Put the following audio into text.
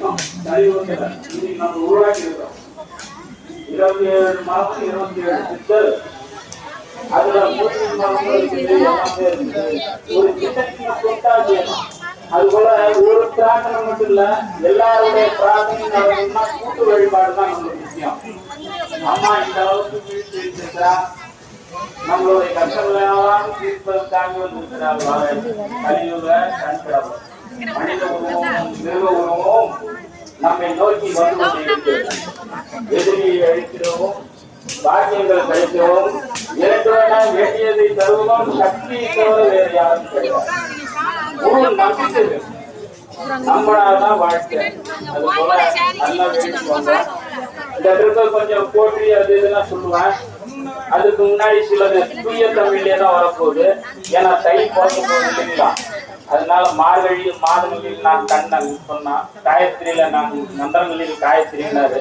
மாசம் இன்னைக்கு நம்ம உருவாக்கி இருக்கோம். இருபத்தி ஏழு மாசம் இருபத்தி ஏழு சித்தர் அதுல ஒரு சின்ன சின்ன அது போல ஒரு பிரார்த்தனை மட்டும் இல்ல எல்லாருடைய நடக்கணும்னா கூட்டு வழிபாடு தான் நம்மளுக்கு முக்கியம். அம்மா இந்த அளவுக்கு வீழ்ச்சி நம்மளுடைய வந்திருக்கிறார் கலியுக மனித உருவமும் மிருக உருவமும் நம்மை நோக்கி வந்து கொண்டிருக்கிறது எதிரியை அழிக்கிறோம் பாக்கியங்கள் கழிக்கிறோம் இறைவன வேண்டியதை தருவோம் சக்தியை தவிர வேறு யாரும் கிடையாது. முழு நம்பிக்கை வாழ்க்கை. அது போல நல்லா இந்த இடத்துல கொஞ்சம் போற்றி அது இதெல்லாம் சொல்லுவேன். அதுக்கு முன்னாடி சிலது தூய தமிழ்லேயே தான் வரப்போகுது. ஏன்னா தை பிறக்க போகுது இல்லைங்களா அதனால மார்கழி மாதங்களில் நான் கண்ணன் சொன்னா காயத்ரியில நான் மந்திரங்களில் காயத்ரினாரு